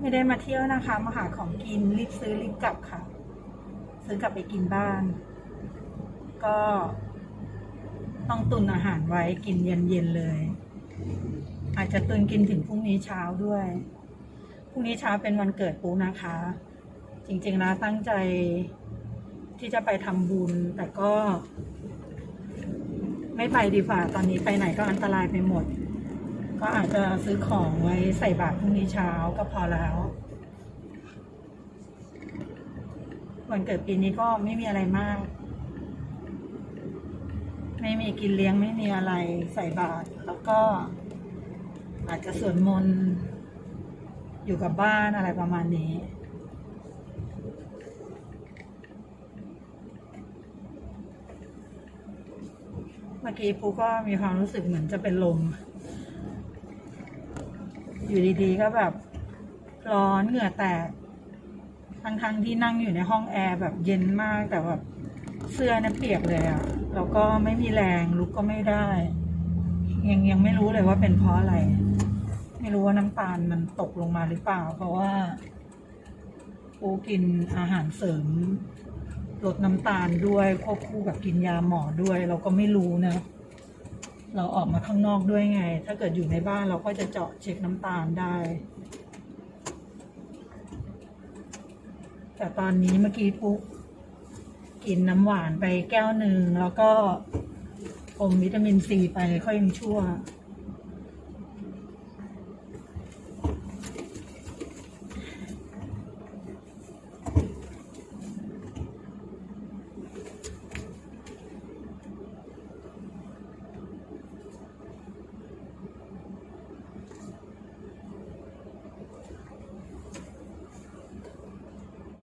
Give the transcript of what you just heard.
ไม่ได้มาเที่ยวนะคะ มาหาของกินรีบซื้อรีบกลับค่ะ ซื้อกลับไปกินบ้าน ก็ ต้องตุนอาหารไว้กินเย็นๆเลย อาจจะตุนกินถึงพรุ่งนี้เช้าด้วยพรุ่งนี้เช้าเป็นวันเกิดปูนะคะ จริงๆแล้วตั้งใจที่จะไปทำบุญ แต่ก็ ไม่ไปดีกว่าตอนนี้ไปไหนก็อันตรายไปหมด ก็อาจจะซื้อของไว้ใส่บาตรพรุ่งนี้เช้าก็พอแล้ววันเกิดปีนี้ก็ไม่มีอะไรมาก ไม่มีกินเลี้ยงไม่มีอะไรใส่บาตรแล้วก็ อาจจะสวดมนต์อยู่กับบ้านอะไรประมาณนี้ เมื่อกี้ปูก็มีความรู้สึกเหมือนจะเป็นลม อยู่ดีๆก็แบบ ร้อนเหงื่อแตก ทั้งๆที่นั่งอยู่ในห้องแอร์แบบเย็นมากแต่แบบเสื้อเนี่ยเปียกเลยอะแล้วก็ไม่มีแรงลุกก็ไม่ได้ ยังยังไม่รู้เลยว่าเป็นเพราะอะไร ไม่รู้ว่าน้ำตาลมันตกลงมาหรือเปล่า เพราะว่าปูกินอาหารเสริมลดน้ำตาลด้วยควบคู่กับกินยาหมอด้วย เราก็ไม่รู้นะ เราออกมาข้างนอกด้วยไง ถ้าเกิดอยู่ในบ้านเราก็จะเจาะเช็คน้ำตาลได้ แต่ตอนนี้เมื่อกี้ปุ๊กกินน้ำหวานไปแก้วหนึ่ง แล้วก็อมวิตามินซีไปค่อยยังชั่ว